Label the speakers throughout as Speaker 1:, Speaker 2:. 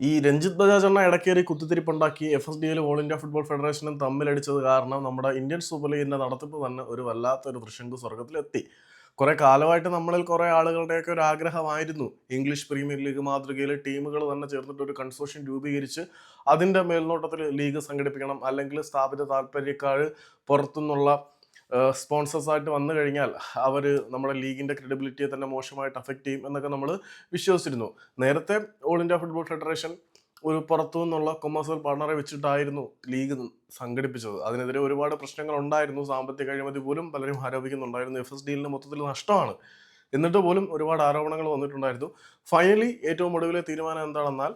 Speaker 1: ഈ രഞ്ജിത്ത് ബജാജ് എണ്ണ ഇടക്കേറി കുത്തിത്തിരിപ്പുണ്ടാക്കി F S D L all India football ഫെഡറേഷനും തമ്മിലടിച്ചത് കാരണം നമ്മുടെ ഇന്ത്യൻ സൂപ്പർ ലീഗിന്റെ നടത്തിപ്പ് തന്നെ ഒരു വല്ലാത്തൊരു വൃഷങ്കു സ്വർഗത്തിലെത്തി കുറെ കാലമായിട്ട് നമ്മളിൽ കുറെ ആളുകളുടെയൊക്കെ ഒരു ആഗ്രഹമായിരുന്നു. ഇംഗ്ലീഷ് പ്രീമിയർ ലീഗ് മാതൃകയിൽ ടീമുകൾ തന്നെ ചേർന്നിട്ട് ഒരു കൺസോഷ്യം രൂപീകരിച്ച് അതിന്റെ മേൽനോട്ടത്തിൽ ലീഗ് സംഘടിപ്പിക്കണം അല്ലെങ്കിൽ സ്ഥാപിത താല്പര്യക്കാർ പുറത്തുനിന്നുള്ള സ്പോൺസേഴ്സ് ആയിട്ട് വന്നു കഴിഞ്ഞാൽ അവർ നമ്മുടെ ലീഗിന്റെ ക്രെഡിബിലിറ്റിയെ തന്നെ മോശമായിട്ട് അഫക്റ്റ് ചെയ്യും എന്നൊക്കെ നമ്മൾ വിശ്വസിച്ചിരുന്നു. നേരത്തെ ഓൾ ഇന്ത്യ ഫുട്ബോൾ ഫെഡറേഷൻ ഒരു പുറത്തു നിന്നുള്ള കൊമേഴ്സ്യൽ പാർട്ണറെ വെച്ചിട്ടായിരുന്നു ലീഗ് സംഘടിപ്പിച്ചത്. അതിനെതിരെ ഒരുപാട് പ്രശ്നങ്ങൾ ഉണ്ടായിരുന്നു. സാമ്പത്തിക അഴിമതി പോലും പലരും ആരോപിക്കുന്നുണ്ടായിരുന്നു. എഫ് എസ് ഡിയിലിന് മൊത്തത്തിൽ നഷ്ടമാണ്. എന്നിട്ട് പോലും ഒരുപാട് ആരോപണങ്ങൾ വന്നിട്ടുണ്ടായിരുന്നു. ഫൈനലി ഏറ്റവും ഒടുവിലെ തീരുമാനം എന്താണെന്നാൽ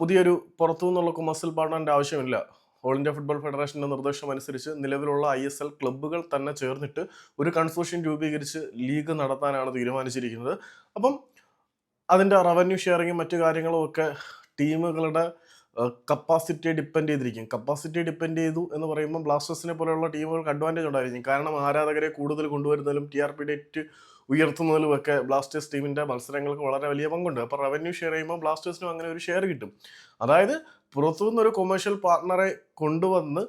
Speaker 1: പുതിയൊരു പുറത്തു നിന്നുള്ള കൊമേഴ്സ്യൽ പാർട്ണറിന്റെ ആവശ്യമില്ല. ഓൾ ഇന്ത്യ ഫുട്ബോൾ ഫെഡറേഷന്റെ നിർദ്ദേശം അനുസരിച്ച് നിലവിലുള്ള ഐ എസ് എൽ ക്ലബ്ബുകൾ തന്നെ ചേർന്നിട്ട് ഒരു കൺസോഷ്യം രൂപീകരിച്ച് ലീഗ് നടത്താനാണ് തീരുമാനിച്ചിരിക്കുന്നത്. അപ്പം അതിന്റെ റവന്യൂ ഷെയറിങ്ങും മറ്റു കാര്യങ്ങളും ഒക്കെ ടീമുകളുടെ കപ്പാസിറ്റിയെ ഡിപ്പെൻഡ് ചെയ്തിരിക്കും. കപ്പാസിറ്റി ഡിപ്പെൻഡ് ചെയ്തു എന്ന് പറയുമ്പോൾ ബ്ലാസ്റ്റേഴ്സിനെ പോലെയുള്ള ടീമുകൾക്ക് അഡ്വാന്റേജ് ഉണ്ടായിരിക്കും. കാരണം ആരാധകരെ കൂടുതൽ കൊണ്ടുവരുന്നതിലും ടി ആർ പി ഡേറ്റ് ഉയർത്തുന്നതിലും ഒക്കെ ബ്ലാസ്റ്റേഴ്സ് ടീമിന്റെ മത്സരങ്ങൾക്ക് വളരെ വലിയ പങ്കുണ്ട്. അപ്പോൾ റവന്യൂ ഷെയർ ചെയ്യുമ്പോൾ ബ്ലാസ്റ്റേഴ്സിനും അങ്ങനെ ഒരു ഷെയർ കിട്ടും. അതായത് പുറത്തുനിന്ന് നിന്നൊരു കൊമേഴ്ഷ്യൽ പാർട്ണറെ കൊണ്ടുവന്ന്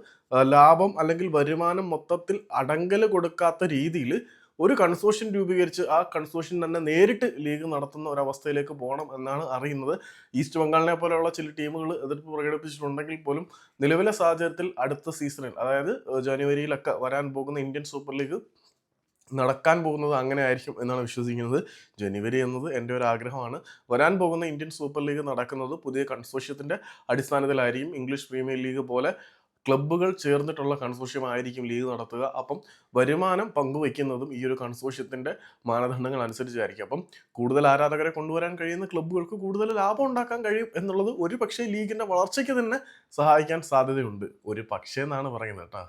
Speaker 1: ലാഭം അല്ലെങ്കിൽ വരുമാനം മൊത്തത്തിൽ അടങ്കൽ കൊടുക്കാത്ത രീതിയിൽ ഒരു കൺസോഷൻ രൂപീകരിച്ച് ആ കൺസോഷൻ തന്നെ നേരിട്ട് ലീഗ് നടത്തുന്ന ഒരവസ്ഥയിലേക്ക് പോകണം എന്നാണ് അറിയുന്നത്. ഈസ്റ്റ് ബംഗാളിനെ പോലെയുള്ള ചില ടീമുകൾ എതിർപ്പ് പ്രകടിപ്പിച്ചിട്ടുണ്ടെങ്കിൽ പോലും നിലവിലെ സാഹചര്യത്തിൽ അടുത്ത സീസണിൽ അതായത് ജനുവരിയിലൊക്കെ വരാൻ പോകുന്ന ഇന്ത്യൻ സൂപ്പർ ലീഗ് നടക്കാൻ പോകുന്നത് അങ്ങനെ ആയിരിക്കും എന്നാണ് വിശ്വസിക്കുന്നത്. ജനുവരി എന്നത് എന്റെ ഒരു ആഗ്രഹമാണ്. വരാൻ പോകുന്ന ഇന്ത്യൻ സൂപ്പർ ലീഗ് നടക്കുന്നത് പുതിയ കൺസോഷ്യത്തിന്റെ അടിസ്ഥാനത്തിലായിരിക്കും. ഇംഗ്ലീഷ് പ്രീമിയർ ലീഗ് പോലെ ക്ലബ്ബുകൾ ചേർന്നിട്ടുള്ള കൺസോഷ്യമായിരിക്കും ലീഗ് നടത്തുക. അപ്പം വരുമാനം പങ്കുവയ്ക്കുന്നതും ഈ ഒരു കൺസോഷ്യത്തിന്റെ മാനദണ്ഡങ്ങൾ അനുസരിച്ചായിരിക്കും. അപ്പം കൂടുതൽ ആരാധകരെ കൊണ്ടുവരാൻ കഴിയുന്ന ക്ലബ്ബുകൾക്ക് കൂടുതൽ ലാഭം ഉണ്ടാക്കാൻ കഴിയും എന്നുള്ളത് ഒരു പക്ഷേ ലീഗിന്റെ വളർച്ചയ്ക്ക് തന്നെ സഹായിക്കാൻ സാധ്യതയുണ്ട്. ഒരു പക്ഷേ എന്നാണ് പറയുന്നത് കേട്ടോ.